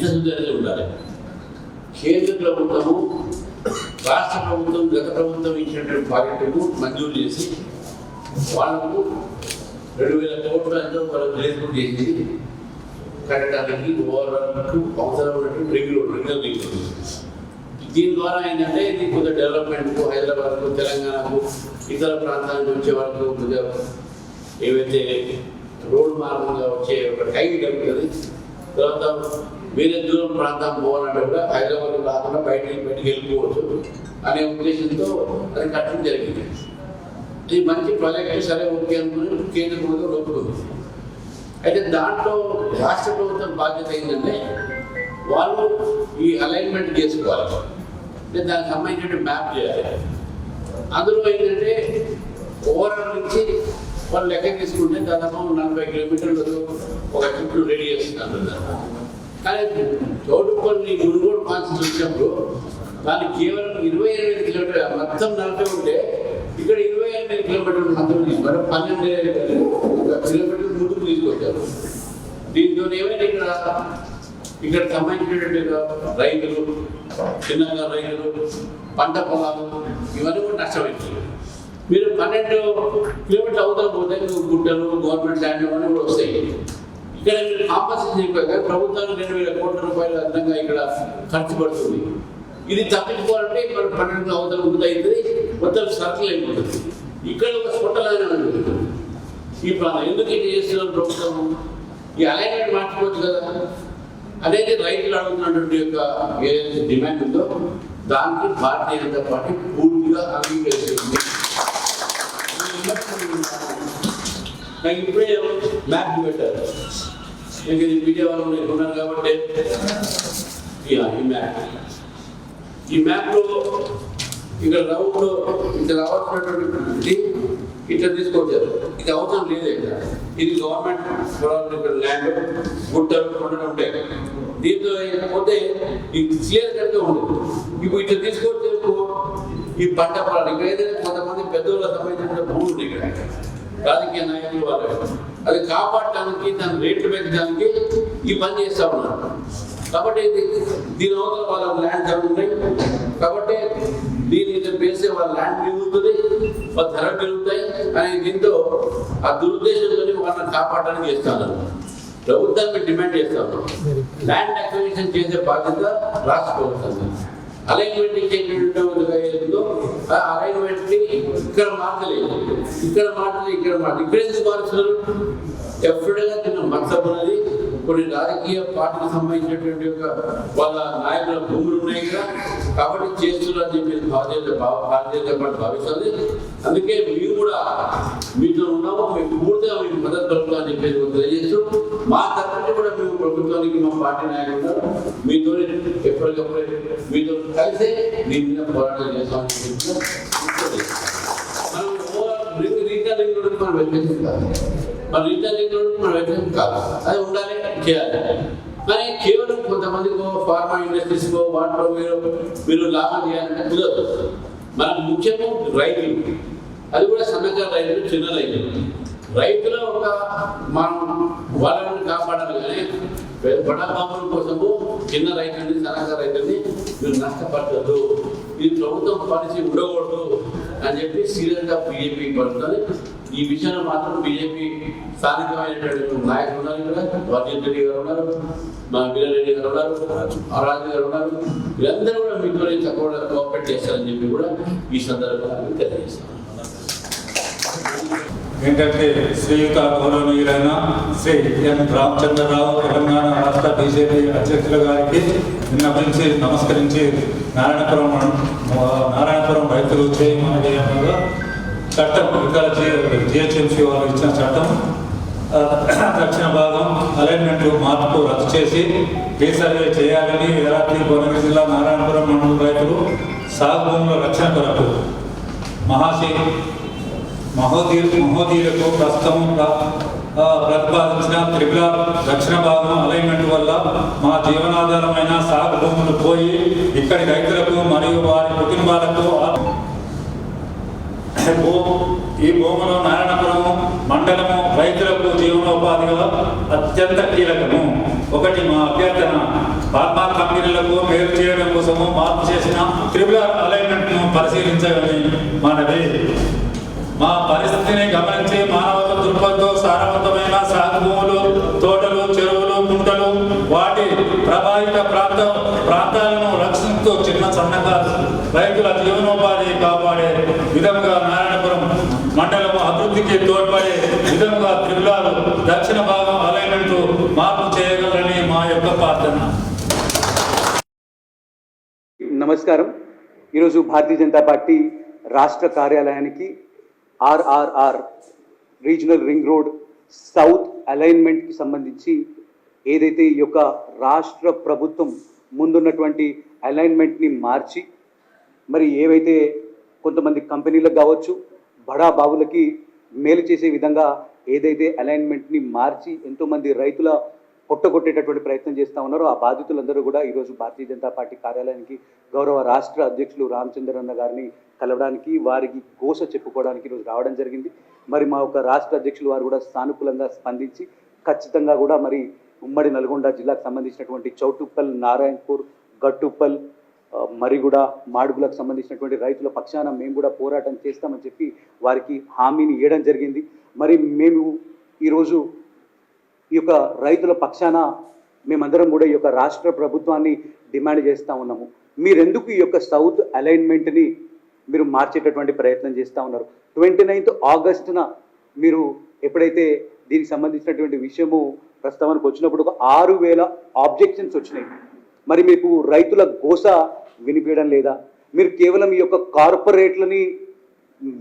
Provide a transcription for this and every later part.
చిత్తశుద్ధి ఉండాలి కేంద్ర ప్రభుత్వము రాష్ట్ర ప్రభుత్వం గత ప్రభుత్వం ఇచ్చినటువంటి ప్రాజెక్టును మంజూరు చేసి వాళ్ళకు రెండు వేల కోట్ల ఎంతో వాళ్ళకు రిలీజ్ చేసి కట్టడానికి ఓవరాల్కు అవసరమైనటువంటి రెగ్యులర్ రెగ్యులర్ లింక్ దీని ద్వారా ఏంటంటే ఇది కొంత డెవలప్మెంట్కు హైదరాబాద్కు తెలంగాణకు ఇతర ప్రాంతాలకు వచ్చే వాళ్ళకు కొద్దిగా ఏవైతే రోడ్ మార్గంగా వచ్చే ఒక టైం కలుగుతుంది తర్వాత వేరే దూరం ప్రాంతం పోవాలంటే కూడా హైదరాబాద్ కాకుండా బయట బయటికి వెళ్ళిపోవచ్చు అనే ఉద్దేశంతో అది కట్టడం జరిగింది. ఇది మంచి ప్రాజెక్ట్ సరే ఓకే అనుకుని కేంద్ర ప్రభుత్వం ఒప్పుకుంది. అయితే దాంట్లో రాష్ట్ర ప్రభుత్వం బాధ్యత ఏంటంటే వాళ్ళు ఈ అలైన్మెంట్ చేసుకోవాలి. అంటే దానికి సంబంధించిన మ్యాప్ చేయాలి. అందులో ఏంటంటే ఓవరాల్ నుంచి వాళ్ళు లెక్క తీసుకుంటే దాదాపు నలభై కిలోమీటర్లు ఒక ట్రిప్ రెడీ చేస్తున్నారు. కానీ తోటపల్లి మునుగోడు కాన్సెన్స్ వచ్చినప్పుడు దాన్ని కేవలం ఇరవై ఎనిమిది కిలోమీటర్ మొత్తం నలభై ఉంటే ఇక్కడ ఇరవై ఎనిమిది కిలోమీటర్లు మాత్రం తీసుకున్నారు పన్నెండు కిలోమీటర్లు ముందుకు తీసుకొచ్చారు. దీంతో ఏమైనా ఇక్కడ? ఇక్కడ సంబంధించినటువంటి రైతులు చిన్నగా రైతులు పంట పొలాలు ఇవన్నీ కూడా నష్టమైంది మీరు పన్నెండు కిలోమీటర్లు అవతల పోతే గుట్టలు గవర్నమెంట్ ల్యాండ్ ఇవన్నీ కూడా వస్తాయి. ఇక్కడ మీరు కాంపన్సేషన్ చెప్పాక ప్రభుత్వానికి రెండు వేల కోట్ల రూపాయలు అదనంగా ఇక్కడ ఖర్చు పడుతుంది. ఇది తప్పించుకోవాలంటే ఇక్కడ పన్నెండు అవతల ముందు అవుతుంది మొత్తం సర్కిల్ అయిపోతుంది. ఇక్కడ ఒక స్ఫుటలాగా ఉంటుంది ఈ ప్రాంతం ఎందుకు ఇది చేస్తున్నారు ప్రభుత్వం? ఈ అలైన్మెంట్ మార్చుకోవచ్చు కదా. అనేది రైతులు అడుగుతున్నటువంటి యొక్క ఏదైతే డిమాండ్ ఉందో దానికి భారతీయ జనతా పార్టీ పూర్తిగా అంగీకరిస్తుంది. నాకు ఇప్పుడే మ్యాప్ పెట్టారు. ఇంకా ఇది మీడియా వాళ్ళు మీరు ఉన్నారు కాబట్టి ఈ మ్యాప్. ఈ మ్యాప్లో ఇక్కడ రౌండ్ ఇంత రావాల్సినటువంటి ఇట్లా తీసుకొచ్చారు. ఇది అవసరం లేదు ఇక్కడ. ఇది గవర్నమెంట్ పొలాలు ఇక్కడ ల్యాండ్ గుట్టలు కొండలు ఉంటాయి. దీంతో పోతే ఇది క్లియర్ కట్గా ఉండదు. ఇప్పుడు ఇట్లా తీసుకొచ్చే ఈ పంట పొలాలు ఇక్కడ ఏదైనా కొంతమంది పెద్దోళ్ళ సంబంధించిన భూములు ఉన్నాయి ఇక్కడ. రాజకీయ నాయకులు వాళ్ళు. అది కాపాడటానికి దాని రేట్లు పెంచడానికి ఈ పని చేస్తా ఉన్నారు. కాబట్టి దీని అవతల వాళ్ళ ల్యాండ్ ఉన్నాయి కాబట్టి దీని ఇది వేస్తే వాళ్ళ ల్యాండ్ పెరుగుతుంది వాళ్ళ ధర పెరుగుతాయి. అని దీంతో ఆ దురుద్దేశంతో వాళ్ళని కాపాడడానికి చేస్తాను ప్రభుత్వాన్ని డిమాండ్ చేస్తాను ల్యాండ్ అక్విజిషన్ చేసే బాధ్యత రాష్ట్ర ప్రభుత్వం అలైన్మెంట్ ఇచ్చేటటువంటి ఆ అలైన్మెంట్ని ఇక్కడ మార్చలేదు. ఇక్కడ మార్చలేదు ఇక్కడ మార్చలేదు. ఇక్కడ ఎందుకు మార్చారు ఎప్పుడైనా తిన్న. మతలబ్ ఉన్నది కొన్ని రాజకీయ పార్టీకి సంబంధించినటువంటి ఒక వాళ్ళ నాయకుల భూములు ఉన్నాయి కదా. కాబట్టి చేస్తున్నారు అని చెప్పి భారతీయ భారతీయ జనతా భావిస్తుంది. అందుకే మేము కూడా మీతో ఉన్నాము. మేము పూర్తిగా మీకు మద్దతు పలుకుతాం అని చెప్పేసి తెలియజేస్తూ మా తరఫున కూడా మేము ప్రభుత్వానికి మా పార్టీ నాయకులు మీతో ఎప్పటికప్పుడు మీతో కలిసే దీని మీద పోరాటం చేస్తామని చెప్పి మనం రింగ్ రీఛార్జింగ్ కూడా మనం వెళ్ళేసి మరి మన ఇంటర్నెట్ మన వ్యతిరేకం కాదు. అది ఉండాలి చేయాలి. కానీ కేవలం కొంతమందికి ఫార్మా ఇండస్ట్రీస్కో వాటిలో మీరు మీరు లాభం చేయాలంటే కుదరదు. మనకు ముఖ్యము రైతులు. అది కూడా సన్నగా రైతులు చిన్న రైతులు. రైతుల ఒక మనం వాళ్ళని కాపాడాలి కానీ బడాబాబుల కోసము చిన్న రైతుల్ని సన్నగా రైతుల్ని మీరు నష్టపడద్దు ఇది ప్రభుత్వం పాలసీ ఉండకూడదు. అని చెప్పి సీరియస్గా బీజేపీ పడుతుంది. ఈ విషయంలో మాత్రం బీజేపీ స్థానికమైనటువంటి నాయకులు ఉన్నారు ఇక్కడ. వర్జన్ రెడ్డి గారు ఉన్నారు మా వీరారెడ్డి గారు ఉన్నారు ఆరాధి గారు ఉన్నారు. వీరందరూ కూడా మీతో తక్కువ కోఆపరేట్ చేస్తారని చెప్పి కూడా ఈ సందర్భంగా తెలియజేస్తాను. ఏంటంటే శ్రీయుత గౌరవనీయులైన శ్రీ ఎన్ రామచంద్రరావు తెలంగాణ రాష్ట్ర బీజేపీ అధ్యక్షుల గారికి విన్నపించి నమస్కరించి నారాయణపురం నారాయణపురం రైతులు చేయమని చట్టం ఇక్కడ జిహెచ్ఎంసీ వాళ్ళు ఇచ్చిన చట్టం దక్షిణ భాగం అలైన్మెంట్ మార్పు రద్దు చేసి రీసర్వే చేయాలని ఏరాత్రి భువనగిరి జిల్లా నారాయణపురం మండలం రైతులు సాగు భూముల రక్షణ కొరకు మహాశీ మహోదీ మహోదీలకు ప్రస్తుతం ప్రతిపాదించిన త్రిపుర దక్షిణ భాగం అలైన్మెంట్ వల్ల మా జీవనాధారమైన సాగు భూములు పోయి ఇక్కడి రైతులకు మరియు వారి కుటుంబాలకు ఈ భూములు నారాయణపురం మండలము రైతులకు జీవనోపాధిగా అత్యంత కీలకము. ఒకటి మా అభ్యర్థన. ఫార్మా కంపెనీలకు మేలు చేయడం కోసము మార్పు చేసిన త్రిపుల అలైన్మెంట్ను పరిశీలించగలి మనవి. మా పరిస్థితిని గమనించి మానవత దృక్పథంతో సారవంతమైన సాగు భూములు తోటలు చెరువులు కుంటలు వాటి ప్రభావిత ప్రాంత ప్రాంతాలను రక్షిస్తూ చిన్న సన్నకారు రైతుల జీవనోపాధి కాపాడే విధంగా నారాయణపురం మండలం అభివృద్ధికి తోడ్పడే విధంగా త్రిపులాలు దక్షిణ భాగం అలైన్మెంట్ మార్పు చేయగలని మా యొక్క ప్రార్థన. నమస్కారం. ఈరోజు భారతీయ జనతా పార్టీ రాష్ట్ర కార్యాలయానికి RRR regional ring road south అలైన్మెంట్కి సంబంధించి ఏదైతే ఈ యొక్క రాష్ట్ర ప్రభుత్వం ముందున్నటువంటి అలైన్మెంట్ని మార్చి మరి ఏవైతే కొంతమంది కంపెనీలకు కావచ్చు బడా బాబులకి మేలు చేసే విధంగా ఏదైతే అలైన్మెంట్ని మార్చి ఎంతోమంది రైతుల పొట్టగొట్టేటటువంటి ప్రయత్నం చేస్తూ ఉన్నారు. ఆ బాధితులందరూ కూడా ఈరోజు భారతీయ జనతా పార్టీ కార్యాలయానికి గౌరవ రాష్ట్ర అధ్యక్షులు రామచంద్రన్న గారిని కలవడానికి వారికి గోస చెప్పుకోవడానికి ఈరోజు రావడం జరిగింది. మరి మా యొక్క రాష్ట్ర అధ్యక్షులు వారు కూడా సానుకూలంగా స్పందించి ఖచ్చితంగా కూడా మరి ఉమ్మడి నల్గొండ జిల్లాకు సంబంధించినటువంటి చౌటుప్పల్ నారాయణపూర్ గట్టుప్పల్ మరిగూడ మాడుగులకు సంబంధించినటువంటి రైతుల పక్షాన మేము కూడా పోరాటం చేస్తామని చెప్పి వారికి హామీని ఇవ్వడం జరిగింది. మరి మేము ఈరోజు ఈ యొక్క రైతుల పక్షాన మేమందరం కూడా ఈ యొక్క రాష్ట్ర ప్రభుత్వాన్ని డిమాండ్ చేస్తూ ఉన్నాము. మీరెందుకు ఈ యొక్క సౌత్ అలైన్మెంట్ని మీరు మార్చేటటువంటి ప్రయత్నం చేస్తూ ఉన్నారు? ట్వంటీ నైన్త్ ఆగస్టున మీరు ఎప్పుడైతే దీనికి సంబంధించినటువంటి విషయము ప్రస్తావనకు వచ్చినప్పుడు ఒక ఆరు వేల ఆబ్జెక్షన్స్ వచ్చినాయి. మరి మీకు రైతుల గోస వినిపించడం లేదా? మీరు కేవలం ఈ యొక్క కార్పొరేట్లని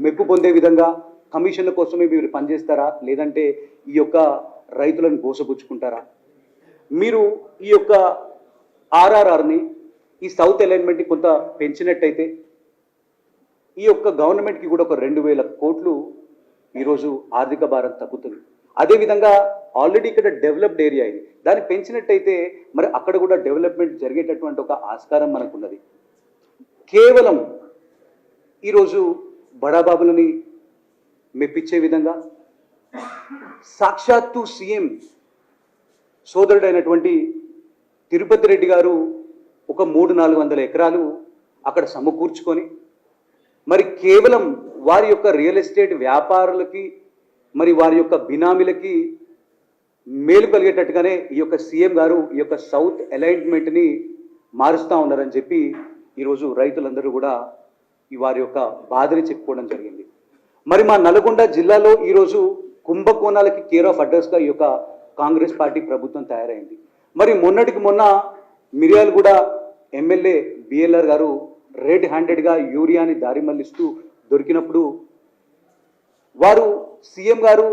మెప్పు పొందే విధంగా కమిషన్ల కోసమే మీరు పనిచేస్తారా? లేదంటే ఈ యొక్క రైతులను గోసపుచ్చుకుంటారా మీరు ఈ యొక్క ఆర్ఆర్ఆర్ని ఈ సౌత్ అలైన్మెంట్ని కొంత పెంచినట్టయితే ఈ యొక్క గవర్నమెంట్కి కూడా ఒక రెండు వేల కోట్లు ఈరోజు ఆర్థిక భారం తగ్గుతుంది. అదేవిధంగా ఆల్రెడీ ఇక్కడ డెవలప్డ్ ఏరియా ఇది. దాన్ని పెంచినట్టయితే మరి అక్కడ కూడా డెవలప్మెంట్ జరిగేటటువంటి ఒక ఆస్కారం మనకున్నది. కేవలం ఈరోజు బడాబాబులని మెప్పించే విధంగా సాక్షాత్తు సీఎం సోదరుడైనటువంటి తిరుపతి రెడ్డి గారు ఒక మూడు నాలుగు వందల ఎకరాలు అక్కడ సమకూర్చుకొని మరి కేవలం వారి యొక్క రియల్ ఎస్టేట్ వ్యాపారులకి మరి వారి యొక్క బినామీలకి మేలు కలిగేటట్టుగానే ఈ యొక్క సీఎం గారు ఈ యొక్క సౌత్ అలైన్మెంట్ని మారుస్తూ ఉన్నారని చెప్పి ఈరోజు రైతులందరూ కూడా ఈ వారి యొక్క బాధని చెప్పుకోవడం జరిగింది. మరి మా నల్గొండ జిల్లాలో ఈరోజు కుంభకోణాలకి కేర్ ఆఫ్ అడ్రస్గా ఈ యొక్క కాంగ్రెస్ పార్టీ ప్రభుత్వం తయారైంది. మరి మొన్నటికి మొన్న మిర్యాలగూడ ఎమ్మెల్యే బిఎల్ఆర్ గారు రెడ్ హ్యాండెడ్గా యూరియాని దారి మళ్ళిస్తూ దొరికినప్పుడు వారు సీఎం గారు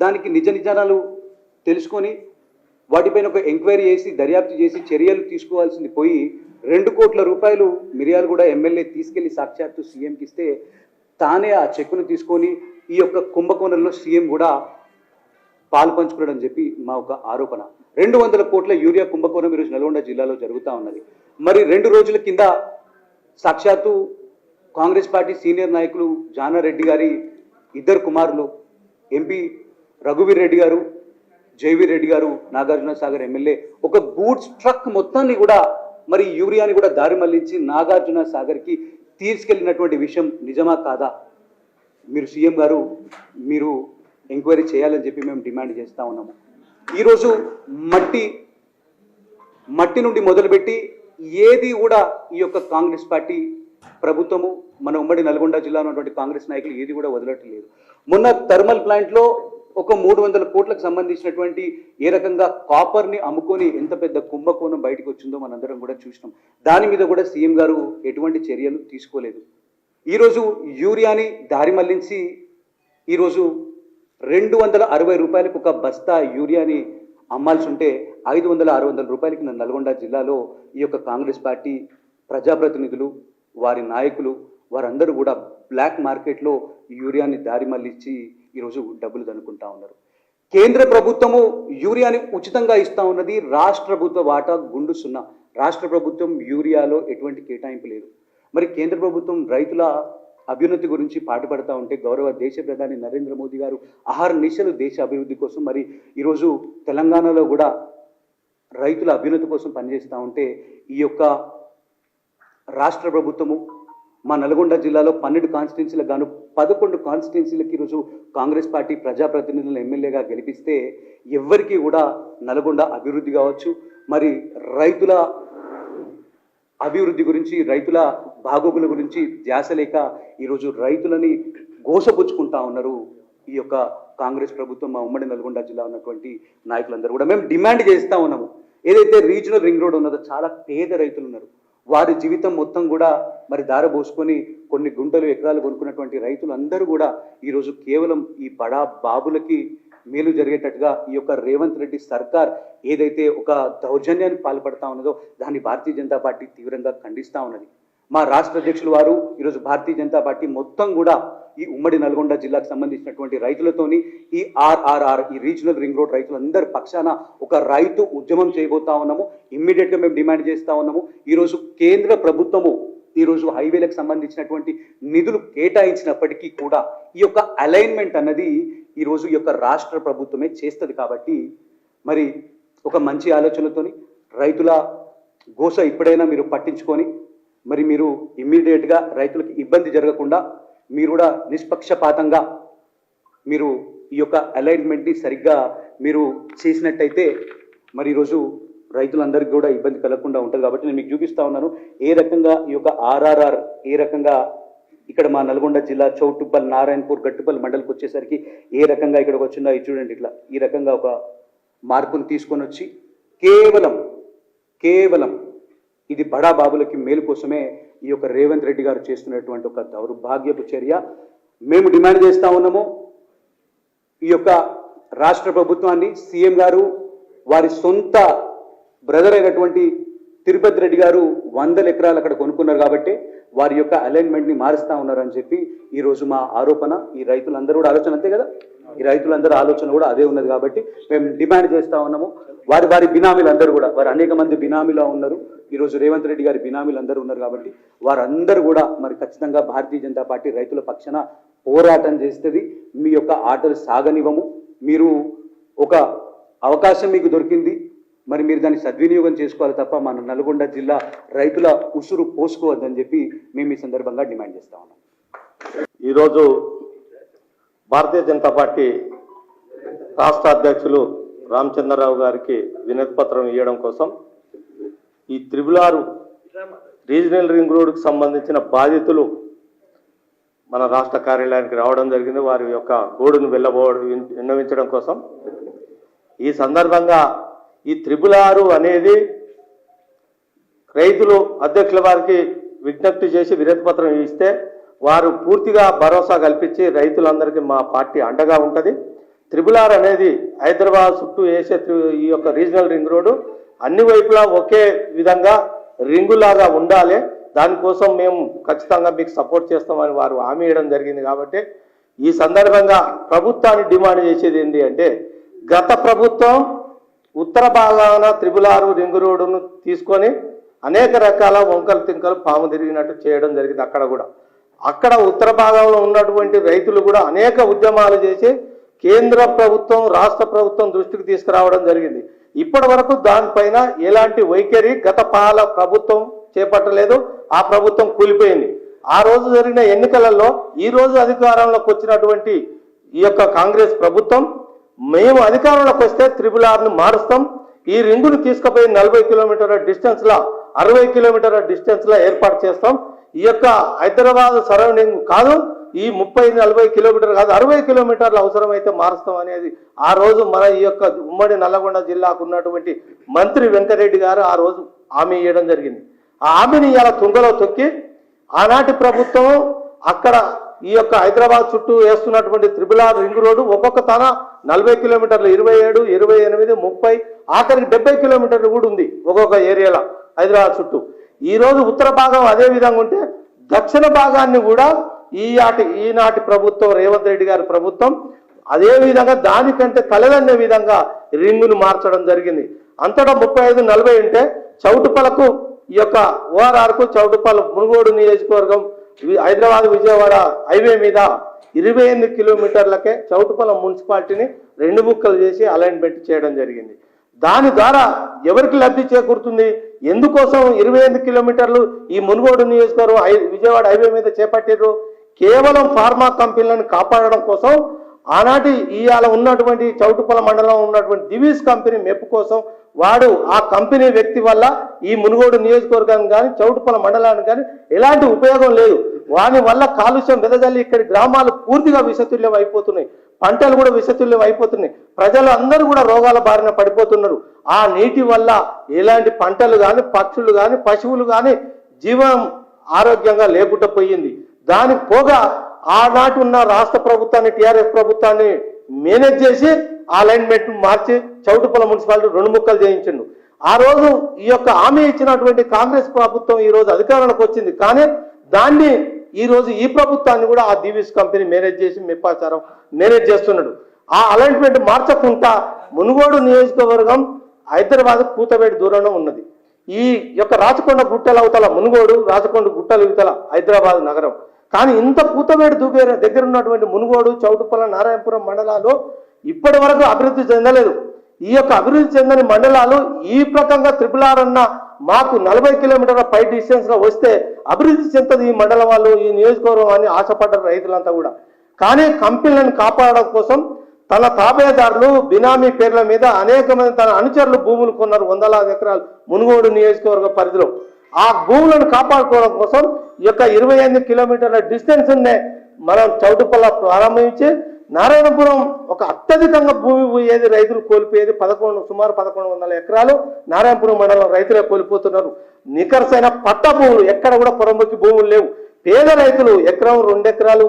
దానికి నిజ నిజానాలు తెలుసుకొని వాటిపైన ఒక ఎంక్వైరీ చేసి దర్యాప్తు చేసి చర్యలు తీసుకోవాల్సింది పోయి రెండు కోట్ల రూపాయలు మిర్యాలగూడ ఎమ్మెల్యే తీసుకెళ్ళి సాక్షాత్తు సీఎంకి ఇస్తే తానే ఆ చెక్కును తీసుకొని ఈ యొక్క కుంభకోణంలో సీఎం కూడా పాలు చెప్పి మా ఒక ఆరోపణ. రెండు వందల కోట్ల యూరియా కుంభకోణం ఈరోజు నల్గొండ జిల్లాలో జరుగుతూ ఉన్నది. మరి రెండు రోజుల కింద సాక్షాత్తు కాంగ్రెస్ పార్టీ సీనియర్ నాయకులు జానారెడ్డి గారి ఇద్దరు కుమారులు ఎంపీ రఘువీర్ రెడ్డి గారు జైవీర్ రెడ్డి గారు నాగార్జున సాగర్ ఎమ్మెల్యే ఒక గూడ్స్ ట్రక్ మొత్తాన్ని కూడా మరి యూరియాని కూడా దారి మళ్ళించి నాగార్జున సాగర్కి తీసుకెళ్ళినటువంటి విషయం నిజమా కాదా? మీరు సీఎం గారు మీరు ఎంక్వైరీ చేయాలని చెప్పి మేము డిమాండ్ చేస్తూ ఉన్నాము. ఈరోజు మట్టి మట్టి నుండి మొదలుపెట్టి ఏది కూడా ఈ యొక్క కాంగ్రెస్ పార్టీ ప్రభుత్వము మన ఉమ్మడి నల్గొండ జిల్లాలో ఉన్నటువంటి కాంగ్రెస్ నాయకులు ఏది కూడా వదలట్లేదు. మొన్న థర్మల్ ప్లాంట్లో ఒక మూడు వందల కోట్లకు సంబంధించినటువంటి ఏ రకంగా కాపర్ని అమ్ముకొని ఎంత పెద్ద కుంభకోణం బయటకు వచ్చిందో మనందరం కూడా చూసినాం. దాని మీద కూడా సీఎం గారు ఎటువంటి చర్యలు తీసుకోలేదు. ఈరోజు యూరియాని దారి మళ్ళించి ఈరోజు రెండు వందల అరవై రూపాయలకు ఒక బస్తా యూరియాని అమ్మాల్సి ఉంటే ఐదు వందల ఆరు వందల రూపాయలకి నల్గొండ జిల్లాలో ఈ యొక్క కాంగ్రెస్ పార్టీ ప్రజాప్రతినిధులు వారి నాయకులు వారందరూ కూడా బ్లాక్ మార్కెట్లో యూరియాని దారి మళ్ళించి ఈరోజు డబ్బులు దనుకుంటా ఉన్నారు. కేంద్ర ప్రభుత్వము యూరియాని ఉచితంగా ఇస్తా ఉన్నది. రాష్ట్ర ప్రభుత్వ వాటా గుండు సున్నా. రాష్ట్ర ప్రభుత్వం యూరియాలో ఎటువంటి కేటాయింపు లేదు. మరి కేంద్ర ప్రభుత్వం రైతుల అభ్యున్నతి గురించి పాటుపడతా ఉంటే గౌరవ దేశ ప్రధాని నరేంద్ర మోదీ గారు ఆహార నిశలు దేశ అభివృద్ధి కోసం మరి ఈరోజు తెలంగాణలో కూడా రైతుల అభ్యున్నతి కోసం పనిచేస్తూ ఉంటే ఈ యొక్క రాష్ట్ర ప్రభుత్వము మా నల్గొండ జిల్లాలో పన్నెండు కాన్స్టిట్యున్సీలకు గాను పదకొండు కాన్స్టిట్యున్సీలకు ఈరోజు కాంగ్రెస్ పార్టీ ప్రజాప్రతినిధులను ఎమ్మెల్యేగా గెలిపిస్తే ఎవ్వరికీ కూడా నల్గొండ అభివృద్ధి కావచ్చు. మరి రైతుల అభివృద్ధి గురించి రైతుల బాగోగుల గురించి ధ్యాస లేక ఈరోజు రైతులని గోసపుచ్చుకుంటా ఉన్నారు ఈ యొక్క కాంగ్రెస్ ప్రభుత్వం మా ఉమ్మడి నల్గొండ జిల్లా ఉన్నటువంటి నాయకులందరూ కూడా. మేము డిమాండ్ చేస్తా ఉన్నాము. ఏదైతే రీజనల్ రింగ్ రోడ్ ఉన్నదో చాలా పేద రైతులు ఉన్నారు. వారి జీవితం మొత్తం కూడా మరి దారబోసుకొని కొన్ని గుంటలు ఎకరాలు కొనుక్కున్నటువంటి రైతులు అందరూ కూడా ఈరోజు కేవలం ఈ బడా బాబులకి మేలు జరిగేటట్టుగా ఈ యొక్క రేవంత్ రెడ్డి సర్కార్ ఏదైతే ఒక దౌర్జన్యానికి పాల్పడతా ఉన్నదో దాన్ని భారతీయ జనతా పార్టీ తీవ్రంగా ఖండిస్తా ఉన్నది. మా రాష్ట్ర అధ్యక్షులు వారు ఈరోజు భారతీయ జనతా పార్టీ మొత్తం కూడా ఈ ఉమ్మడి నల్గొండ జిల్లాకు సంబంధించినటువంటి రైతులతోని ఈ ఆర్ఆర్ఆర్ ఈ రీజనల్ రింగ్ రోడ్ రైతులందరి పక్షాన ఒక రైతు ఉద్యమం చేయబోతా ఉన్నాము. ఇమ్మీడియట్గా మేము డిమాండ్ చేస్తా ఉన్నాము. ఈరోజు కేంద్ర ప్రభుత్వము ఈరోజు హైవేలకు సంబంధించినటువంటి నిధులు కేటాయించినప్పటికీ కూడా ఈ యొక్క అలైన్మెంట్ అన్నది ఈరోజు ఈ యొక్క రాష్ట్ర ప్రభుత్వమే చేస్తుంది కాబట్టి మరి ఒక మంచి ఆలోచనతోని రైతుల గోస ఇప్పుడైనా మీరు పట్టించుకొని మరి మీరు ఇమ్మీడియట్గా రైతులకు ఇబ్బంది జరగకుండా మీరు కూడా నిష్పక్షపాతంగా మీరు ఈ యొక్క అలైన్మెంట్ని సరిగ్గా మీరు చేసినట్టయితే మరి ఈరోజు రైతులందరికీ కూడా ఇబ్బంది కలగకుండా ఉంటుంది కాబట్టి నేను మీకు చూపిస్తా ఉన్నాను. ఏ రకంగా ఈ యొక్క ఆర్ఆర్ఆర్ ఏ రకంగా ఇక్కడ మా నల్గొండ జిల్లా చౌటుబ్బల్ నారాయణపూర్ గట్టుబల్ మండలికి వచ్చేసరికి ఏ రకంగా ఇక్కడికి వచ్చిందో ఇది చూడండి ఇట్లా. ఈ రకంగా ఒక మార్పును తీసుకొని వచ్చి కేవలం కేవలం ఇది బడా బాబులకి మేలు కోసమే ఈ యొక్క రేవంత్ రెడ్డి గారు చేస్తున్నటువంటి ఒక దౌర్భాగ్యపు చర్య. మేము డిమాండ్ చేస్తా ఉన్నాము. ఈ యొక్క రాష్ట్ర ప్రభుత్వాన్ని సీఎం గారు వారి సొంత బ్రదర్ అయినటువంటి తిరుపతి రెడ్డి గారు వందల ఎకరాలు అక్కడ కొనుక్కున్నారు కాబట్టి వారి యొక్క అలైన్మెంట్ని మారుస్తా ఉన్నారని చెప్పి ఈ రోజు మా ఆరోపణ. ఈ రైతులందరూ కూడా ఆలోచన అంతే కదా? ఈ రైతులందరూ ఆలోచన కూడా అదే ఉన్నది కాబట్టి మేము డిమాండ్ చేస్తా ఉన్నాము. వారి వారి బినామీలు అందరూ కూడా వారు అనేక మంది బినామీలో ఉన్నారు. ఈరోజు రేవంత్ రెడ్డి గారి బినామీలు అందరూ ఉన్నారు కాబట్టి వారందరూ కూడా మరి ఖచ్చితంగా భారతీయ జనతా పార్టీ రైతుల పక్షాన పోరాటం చేస్తుంది. మీ యొక్క ఆటలు సాగనివ్వము. మీరు ఒక అవకాశం మీకు దొరికింది మరి మీరు దాన్ని సద్వినియోగం చేసుకోవాలి తప్ప మన నల్గొండ జిల్లా రైతుల ఉసురు పోసుకోవద్దని చెప్పి మేము ఈ సందర్భంగా డిమాండ్ చేస్తా ఉన్నాం. ఈరోజు భారతీయ జనతా పార్టీ రాష్ట్ర అధ్యక్షులు రామచంద్రరావు గారికి వినతి పత్రం ఇవ్వడం కోసం ఈ త్రిబుల్ ఆరు రీజనల్ రింగ్ రోడ్డుకు సంబంధించిన బాధితులు మన రాష్ట్ర కార్యాలయానికి రావడం జరిగింది. వారి యొక్క గోడును వెళ్ళబోవడం విన్నవించడం కోసం. ఈ సందర్భంగా ఈ త్రిబుల్ ఆరు అనేది రైతులు అధ్యక్షుల వారికి విజ్ఞప్తి చేసి వినతి పత్రం ఇస్తే వారు పూర్తిగా భరోసా కల్పించి రైతులందరికీ మా పార్టీ అండగా ఉంటుంది. త్రిబులార్ అనేది హైదరాబాద్ చుట్టూ వేసే ఈ యొక్క రీజనల్ రింగ్ రోడ్డు. అన్ని వైపులా ఒకే విధంగా రింగులాగా ఉండాలి. దానికోసం మేము ఖచ్చితంగా మీకు సపోర్ట్ చేస్తామని వారు హామీ ఇవ్వడం జరిగింది కాబట్టి ఈ సందర్భంగా ప్రభుత్వాన్ని డిమాండ్ చేసేది ఏంటి అంటే గత ప్రభుత్వం ఉత్తర భాగాన త్రిబులారు రింగు రోడ్డును తీసుకొని అనేక రకాల వంకలు తింకలు పాము తిరిగినట్టు చేయడం జరిగింది అక్కడ కూడా. అక్కడ ఉత్తర భాగంలో ఉన్నటువంటి రైతులు కూడా అనేక ఉద్యమాలు చేసి కేంద్ర ప్రభుత్వం రాష్ట్ర ప్రభుత్వం దృష్టికి తీసుకురావడం జరిగింది. ఇప్పటి వరకు దానిపైన ఎలాంటి వైఖరి గత పాల ప్రభుత్వం చేపట్టలేదు ఆ ప్రభుత్వం కూలిపోయింది. ఆ రోజు జరిగిన ఎన్నికలలో ఈ రోజు అధికారంలోకి వచ్చినటువంటి ఈ యొక్క కాంగ్రెస్ ప్రభుత్వం మేము అధికారంలోకి వస్తే త్రిపుల్ ఆర్ను మారుస్తాం. ఈ రింగును తీసుకుపోయి నలభై కిలోమీటర్ల డిస్టెన్స్ లా అరవై కిలోమీటర్ల డిస్టెన్స్ లా ఏర్పాటు చేస్తాం. ఈ యొక్క హైదరాబాద్ సరౌండింగ్ కాదు ఈ ముప్పై నలభై కిలోమీటర్ కాదు అరవై కిలోమీటర్లు అవసరమైతే మారుస్తాం అనేది ఆ రోజు మన ఈ యొక్క ఉమ్మడి నల్లగొండ జిల్లాకు ఉన్నటువంటి మంత్రి వెంకరెడ్డి గారు ఆ రోజు హామీ ఇవ్వడం జరిగింది. ఆ హామీని ఇలా తుంగలో తొక్కి ఆనాటి ప్రభుత్వం అక్కడ ఈ యొక్క హైదరాబాద్ చుట్టూ వేస్తున్నటువంటి త్రిబుల్ ఆర్ రింగ్ రోడ్డు ఒక్కొక్క తన నలభై కిలోమీటర్లు ఇరవై ఏడు ఇరవై ఎనిమిది ముప్పై ఆఖరికి డెబ్బై కిలోమీటర్లు కూడా ఉంది ఒక్కొక్క ఏరియాలో హైదరాబాద్ చుట్టూ. ఈరోజు ఉత్తర భాగం అదే విధంగా ఉంటే దక్షిణ భాగాన్ని కూడా ఈనాటి ఈనాటి ప్రభుత్వం రేవంత్ రెడ్డి గారి ప్రభుత్వం అదే విధంగా దానికంటే తలదన్నే విధంగా రింగును మార్చడం జరిగింది. అంతటా ముప్పై ఐదు నలభై ఉంటే చౌటుపలకు ఈ యొక్క ఓఆర్ఆర్కు చౌటుపల చౌటుపల్లి మునుగోడు నియోజకవర్గం హైదరాబాద్ విజయవాడ హైవే మీద ఇరవై ఎనిమిది కిలోమీటర్లకే చౌటుపల మున్సిపాలిటీని రెండు ముక్కలు చేసి అలైన్మెంట్ చేయడం జరిగింది. దాని ద్వారా ఎవరికి లబ్ధి చేకూరుతుంది? ఎందుకోసం ఇరవై ఎనిమిది కిలోమీటర్లు ఈ మునుగోడు నియోజకవర్గం విజయవాడ హైవే మీద చేపట్టారు కేవలం ఫార్మా కంపెనీలను కాపాడడం కోసం ఆనాటి ఇవాళ ఉన్నటువంటి చౌటుపల మండలం ఉన్నటువంటి దివీస్ కంపెనీ మెప్పు కోసం వాడు ఆ కంపెనీ వ్యక్తి వల్ల ఈ మునుగోడు నియోజకవర్గానికి కానీ చౌటుపల మండలానికి కానీ ఎలాంటి ఉపయోగం లేదు. వాని వల్ల కాలుష్యం వెదజల్లి ఇక్కడి గ్రామాలు పూర్తిగా విషతుల్యం అయిపోతున్నాయి. పంటలు కూడా విషతుల్యం అయిపోతున్నాయి. ప్రజలు అందరూ కూడా రోగాల బారిన పడిపోతున్నారు. ఆ నీటి వల్ల ఎలాంటి పంటలు కానీ పక్షులు కానీ పశువులు కానీ జీవం ఆరోగ్యంగా లేకుండా పోయింది. దాని పోగా ఆనాటి ఉన్న రాష్ట్ర ప్రభుత్వాన్ని టిఆర్ఎస్ ప్రభుత్వాన్ని మేనేజ్ చేసి ఆ అలైన్మెంట్ మార్చి చౌటుపల్ల మున్సిపాలిటీ రెండు ముక్కలు చేయించండు. ఆ రోజు ఈ యొక్క హామీ ఇచ్చినటువంటి కాంగ్రెస్ ప్రభుత్వం ఈ రోజు అధికారంలోకి వచ్చింది. కానీ దాన్ని ఈరోజు ఈ ప్రభుత్వాన్ని కూడా ఆ దివిస్ కంపెనీ మేనేజ్ చేసి మెప్పాచారం మేనేజ్ చేస్తున్నాడు. ఆ అలైన్మెంట్ మార్చకుండా మునుగోడు నియోజకవర్గం హైదరాబాద్ కూతవేడి దూరంలో ఉన్నది. ఈ యొక్క రాచకొండ గుట్టల అవతల మునుగోడు రాచకొండ గుట్టల ఇవతల హైదరాబాద్ నగరం. కానీ ఇంత కూతవేడి దూకే దగ్గర ఉన్నటువంటి మునుగోడు చౌటుపల్ల నారాయణపురం మండలాలు ఇప్పటి వరకు అభివృద్ధి చెందలేదు. ఈ యొక్క అభివృద్ధి చెందని మండలాలు ఈ ప్రకంగా త్రిపుల్ ఆర్ అన్న మాకు నలభై కిలోమీటర్ల పై డిస్టెన్స్లో వస్తే అభివృద్ధి చెందుతుంది ఈ మండలం వాళ్ళు ఈ నియోజకవర్గం అని ఆశపడ్డారు రైతులంతా కూడా. కానీ కంపెనీలను కాపాడడం కోసం తన తాబేదారులు బినామీ పేర్ల మీద అనేక మంది తన అనుచరులు భూములు కొన్నారు వందలాది ఎకరాలు మునుగోడు నియోజకవర్గ పరిధిలో. ఆ భూములను కాపాడుకోవడం కోసం ఈ యొక్క ఇరవై ఐదు కిలోమీటర్ల డిస్టెన్స్ నే మనం చౌటుపల్ల ప్రారంభించి నారాయణపురం ఒక అత్యధికంగా భూమి పోయేది రైతులు కోల్పోయేది పదకొండు సుమారు పదకొండు వందల ఎకరాలు. నారాయణపురం మండలం రైతులే కోల్పోతున్నారు. నికరసైన పట్ట భూములు ఎక్కడ కూడా పొరంబొచ్చి భూములు లేవు. పేద రైతులు ఎకరం రెండు ఎకరాలు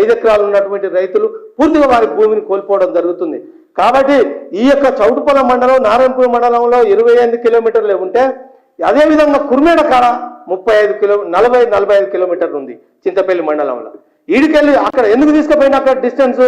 ఐదు ఎకరాలు ఉన్నటువంటి రైతులు పూర్తిగా వారి భూమిని కోల్పోవడం జరుగుతుంది. కాబట్టి ఈ యొక్క చౌటుపల మండలం నారాయణపురం మండలంలో ఇరవై ఎనిమిది కిలోమీటర్లు ఉంటే అదేవిధంగా కుర్మేడ కాడ ముప్పై ఐదు కిలో నలభై నలభై ఐదు కిలోమీటర్లు ఉంది చింతపల్లి మండలంలో. ఈడికెళ్ళి అక్కడ ఎందుకు తీసుకుపోయినా అక్కడ డిస్టెన్స్?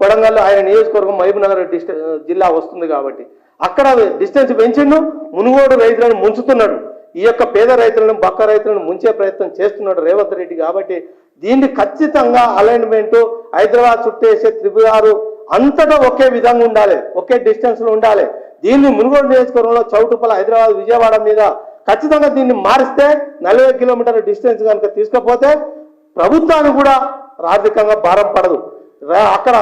కొడంగల్ ఆయన నియోజకవర్గం మహబూబ్నగర్ డిస్టెన్స్ జిల్లా వస్తుంది కాబట్టి. అక్కడ డిస్టెన్స్ పెంచిండు మునుగోడు రైతులను ముంచుతున్నాడు. ఈ యొక్క పేద రైతులను బక్క రైతులను ముంచే ప్రయత్నం చేస్తున్నాడు రేవంత్ రెడ్డి కాబట్టి దీన్ని ఖచ్చితంగా అలైన్మెంట్ హైదరాబాద్ చుట్టేసే త్రిపురారు అంతటా ఒకే విధంగా ఉండాలి ఒకే డిస్టెన్స్లో ఉండాలి. దీన్ని మునుగోడు నియోజకవర్గంలో చౌటుపల హైదరాబాద్ విజయవాడ మీద ఖచ్చితంగా దీన్ని మారిస్తే నలభై కిలోమీటర్ల డిస్టెన్స్ కనుక తీసుకపోతే ప్రభుత్వానికి కూడా ఆర్థికంగా భారం పడదు. అక్కడ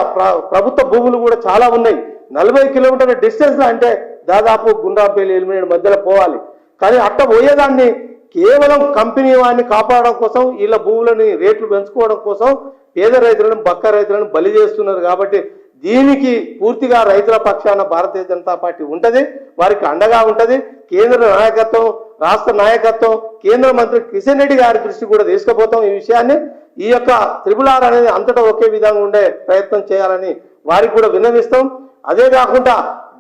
ప్రభుత్వ భూములు కూడా చాలా ఉన్నాయి. నలభై కిలోమీటర్ల డిస్టెన్స్ అంటే దాదాపు గుండ్రాపల్లి ఎలిమినేట్ మధ్యలో పోవాలి. కానీ అట్ట పోయేదాన్ని కేవలం కంపెనీ వాడిని కాపాడడం కోసం వీళ్ళ భూములని రేట్లు పెంచుకోవడం కోసం పేద రైతులను బక్క రైతులను బలి చేస్తున్నారు కాబట్టి దీనికి పూర్తిగా రైతుల పక్షాన భారతీయ జనతా పార్టీ ఉంటుంది వారికి అండగా ఉంటుంది. కేంద్ర నాయకత్వం రాష్ట్ర నాయకత్వం కేంద్ర మంత్రి కిషన్ రెడ్డి గారి దృష్టి కూడా తీసుకుపోతాం ఈ విషయాన్ని. ఈ యొక్క త్రిపుల్ ఆర్ అనేది అంతటా ఒకే విధంగా ఉండే ప్రయత్నం చేయాలని వారికి కూడా విన్నవిస్తాం. అదే కాకుండా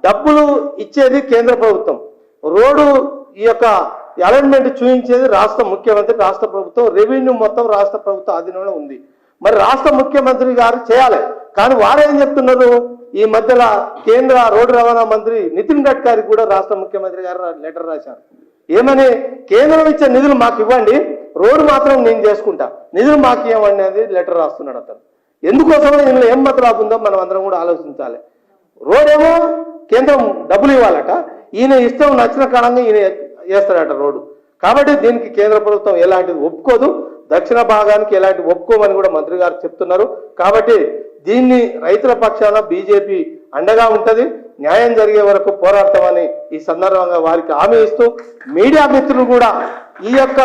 డబ్బులు ఇచ్చేది కేంద్ర ప్రభుత్వం. రోడ్డు ఈ యొక్క అలైన్మెంట్ చూపించేది రాష్ట్ర ముఖ్యమంత్రి రాష్ట్ర ప్రభుత్వం. రెవెన్యూ మొత్తం రాష్ట్ర ప్రభుత్వం ఆధీనంలో ఉంది. మరి రాష్ట్ర ముఖ్యమంత్రి గారు చేయాలి. కానీ వారేం చెప్తున్నారు? ఈ మధ్యలో కేంద్ర రోడ్డు రవాణా మంత్రి నితిన్ గడ్కరీ కూడా రాష్ట్ర ముఖ్యమంత్రి గారు లెటర్ రాశారు. ఏమని? కేంద్రం ఇచ్చే నిధులు మాకు ఇవ్వండి. రోడ్డు మాత్రం నేను చేసుకుంటా. నిధులు మాకు ఇవ్వండి అనేది లెటర్ రాస్తున్నాడు అతను. ఎందుకోసమో ఇందులో ఏం మతలాపు ఉందో మనం అందరం కూడా ఆలోచించాలి. రోడ్ ఏమో కేంద్రం డబ్బులు ఇవ్వాలట. ఈయన ఇష్టం నచ్చిన కారణంగా ఈయన వేస్తాడట రోడ్డు. కాబట్టి దీనికి కేంద్ర ప్రభుత్వం ఎలాంటిది ఒప్పుకోదు. దక్షిణ భాగానికి ఎలాంటి ఒప్పుకోమని కూడా మంత్రి గారు చెప్తున్నారు. కాబట్టి దీన్ని రైతుల పక్షాన బీజేపీ అండగా ఉంటది. న్యాయం జరిగే వరకు పోరాడతామని ఈ సందర్భంగా వారికి హామీ ఇస్తూ మీడియా మిత్రులు కూడా ఈ యొక్క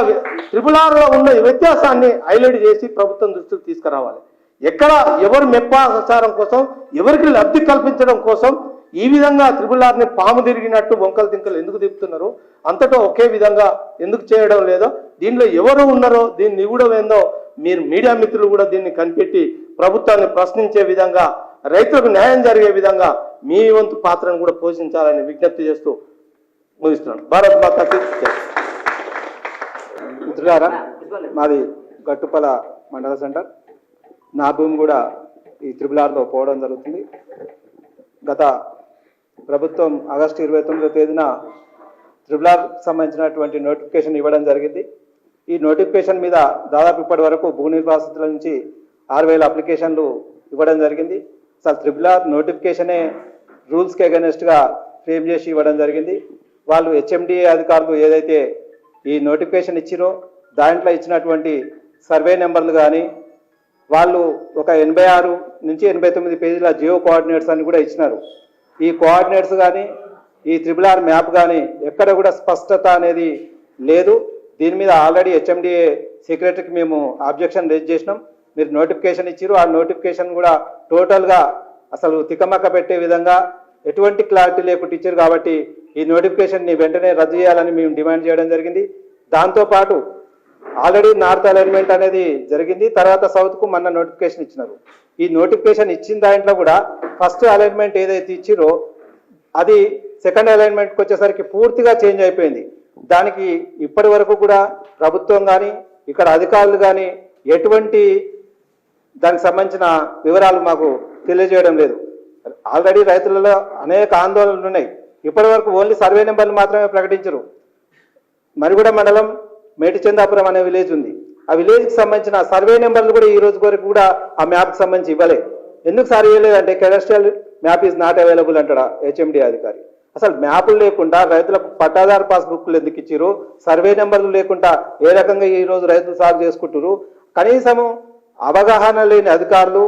ట్రిపుల్ ఆర్లో ఉన్న వ్యత్యాసాన్ని హైలైట్ చేసి ప్రభుత్వం దృష్టికి తీసుకురావాలి. ఎక్కడ ఎవరు మెప్పాచారం కోసం ఎవరికి లబ్ధి కల్పించడం కోసం ఈ విధంగా త్రిపుల్ ఆర్ని పాము తిరిగినట్టు బొంకలు తింకలు ఎందుకు తిప్పుతున్నారు? అంతటా ఒకే విధంగా ఎందుకు చేయడం లేదో దీనిలో ఎవరు ఉన్నారో దీన్ని కూడా ఏందో మీరు మీడియా మిత్రులు కూడా దీన్ని కనిపెట్టి ప్రభుత్వాన్ని ప్రశ్నించే విధంగా రైతులకు న్యాయం జరిగే విధంగా మీ వంతు పాత్రను కూడా పోషించాలని విజ్ఞప్తి చేస్తూ ముగిస్తున్నాను. భారత్ మాతాకి మిత్రులారా మాది గట్టుపల మండల సెంటర్. నా భూమి కూడా ఈ త్రిబులార్లో పోవడం జరుగుతుంది. గత ప్రభుత్వం ఆగస్టు ఇరవై తొమ్మిదో తేదీన త్రిబులార్ సంబంధించినటువంటి నోటిఫికేషన్ ఇవ్వడం జరిగింది. ఈ నోటిఫికేషన్ మీద దాదాపు ఇప్పటి వరకు భూ నిర్వాసితుల నుంచి ఆరు వేల అప్లికేషన్లు ఇవ్వడం జరిగింది. అసలు త్రిబుల్ ఆర్ నోటిఫికేషనే రూల్స్కి అగెనెస్ట్గా ఫ్రేమ్ చేసి ఇవ్వడం జరిగింది. వాళ్ళు హెచ్ఎండిఏ అధికారులు ఏదైతే ఈ నోటిఫికేషన్ ఇచ్చిరో దాంట్లో ఇచ్చినటువంటి సర్వే నెంబర్లు కానీ వాళ్ళు ఒక ఎనభై ఆరు నుంచి ఎనభై తొమ్మిది పేజీల జియో కోఆర్డినేట్స్ అని కూడా ఇచ్చినారు. ఈ కోఆర్డినేట్స్ కానీ ఈ త్రిబుల్ ఆర్ మ్యాప్ కానీ ఎక్కడ కూడా స్పష్టత అనేది లేదు. దీని మీద ఆల్రెడీ హెచ్ఎండిఏ సెక్రటరీకి మేము అబ్జెక్షన్ రేజ్ చేసినాం. మీరు నోటిఫికేషన్ ఇచ్చారు ఆ నోటిఫికేషన్ కూడా టోటల్గా అసలు తికమక పెట్టే విధంగా ఎటువంటి క్లారిటీ లేకుండా ఇచ్చారు కాబట్టి ఈ నోటిఫికేషన్ని వెంటనే రద్దు చేయాలని మేము డిమాండ్ చేయడం జరిగింది. దాంతోపాటు ఆల్రెడీ నార్త్ అలైన్మెంట్ అనేది జరిగింది. తర్వాత సౌత్కు మొన్న నోటిఫికేషన్ ఇచ్చినారు. ఈ నోటిఫికేషన్ ఇచ్చిన దాంట్లో కూడా ఫస్ట్ అలైన్మెంట్ ఏదైతే ఇచ్చిరో అది సెకండ్ అలైన్మెంట్కి వచ్చేసరికి పూర్తిగా చేంజ్ అయిపోయింది. దానికి ఇప్పటి వరకు కూడా ప్రభుత్వం కానీ ఇక్కడ అధికారులు కానీ ఎటువంటి దానికి సంబంధించిన వివరాలు మాకు తెలియజేయడం లేదు. ఆల్రెడీ రైతులలో అనేక ఆందోళనలు ఉన్నాయి. ఇప్పటి వరకు ఓన్లీ సర్వే నెంబర్లు మాత్రమే ప్రకటించరు. మరిగూడ మండలం మేటిచందాపురం అనే విలేజ్ ఉంది. ఆ విలేజ్కి సంబంధించిన సర్వే నెంబర్లు కూడా ఈ రోజు వరకు కూడా ఆ మ్యాప్కి సంబంధించి ఇవ్వలే. ఎందుకు సార్ లేదంటే cadastral map is not available అంటాడా హెచ్ఎండి అధికారి. అసలు మ్యాపులు లేకుండా రైతులకు పట్టాదారు పాస్ బుక్లు ఎందుకు ఇచ్చారు సర్వే నెంబర్లు లేకుండా ఏ రకంగా ఈ రోజు రైతులు సాగు చేసుకుంటారు కనీసము అవగాహన లేని అధికారులు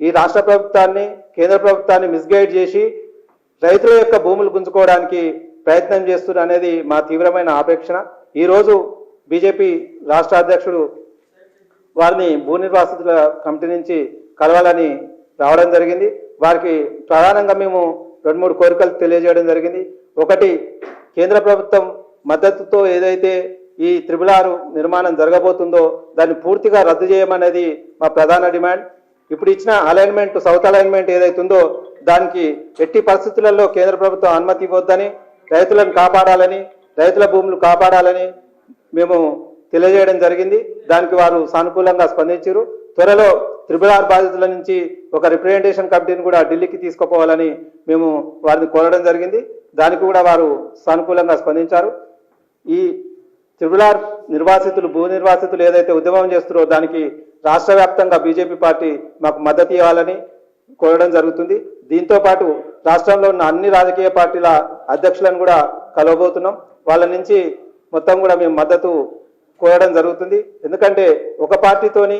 ఈ రాష్ట్ర ప్రభుత్వాన్ని కేంద్ర ప్రభుత్వాన్ని మిస్గైడ్ చేసి రైతుల యొక్క భూములు గుంజుకోవడానికి ప్రయత్నం చేస్తున్న అనేది మా తీవ్రమైన ఆపేక్షణ. ఈరోజు బీజేపీ రాష్ట్ర అధ్యక్షుడు వారిని భూ నిర్వాసితుల కమిటీ నుంచి కలవాలని రావడం జరిగింది. వారికి ప్రధానంగా మేము రెండు మూడు కోరికలు తెలియజేయడం జరిగింది. ఒకటి కేంద్ర ప్రభుత్వం మద్దతుతో ఏదైతే ఈ త్రిబుల్ ఆరు నిర్మాణం జరగబోతుందో దాన్ని పూర్తిగా రద్దు చేయమనేది మా ప్రధాన డిమాండ్. ఇప్పుడు ఇచ్చిన అలైన్మెంట్ సౌత్ అలైన్మెంట్ ఏదైతుందో దానికి ఎట్టి పరిస్థితులలో కేంద్ర ప్రభుత్వం అనుమతి ఇవ్వద్దని రైతులను కాపాడాలని రైతుల భూములు కాపాడాలని మేము తెలియజేయడం జరిగింది. దానికి వారు సానుకూలంగా స్పందించారు. త్వరలో త్రిబుల్ ఆర్ బాధితుల నుంచి ఒక రిప్రజెంటేషన్ కమిటీని కూడా ఢిల్లీకి తీసుకుపోవాలని మేము వారిని కోరడం జరిగింది. దానికి కూడా వారు సానుకూలంగా స్పందించారు. ఈ త్రిపుల్ నిర్వాసితులు భూ నిర్వాసితులు ఏదైతే ఉద్యమం చేస్తున్నారో దానికి రాష్ట్ర వ్యాప్తంగా బీజేపీ పార్టీ మాకు మద్దతు ఇవ్వాలని కోరడం జరుగుతుంది. దీంతో పాటు రాష్ట్రంలో ఉన్న అన్ని రాజకీయ పార్టీల అధ్యక్షులను కూడా కలవబోతున్నాం. వాళ్ళ నుంచి మొత్తం కూడా మేము మద్దతు కోరడం జరుగుతుంది. ఎందుకంటే ఒక పార్టీతోని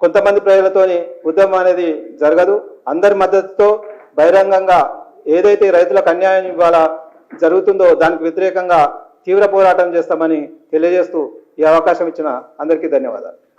కొంతమంది ప్రజలతోని ఉద్యమం అనేది జరగదు. అందరి మద్దతుతో బహిరంగంగా ఏదైతే రైతులకు అన్యాయం ఇవాళ జరుగుతుందో దానికి వ్యతిరేకంగా తీవ్ర పోరాటం చేస్తామని తెలియజేస్తూ ఈ అవకాశం ఇచ్చిన అందరికీ ధన్యవాదాలు.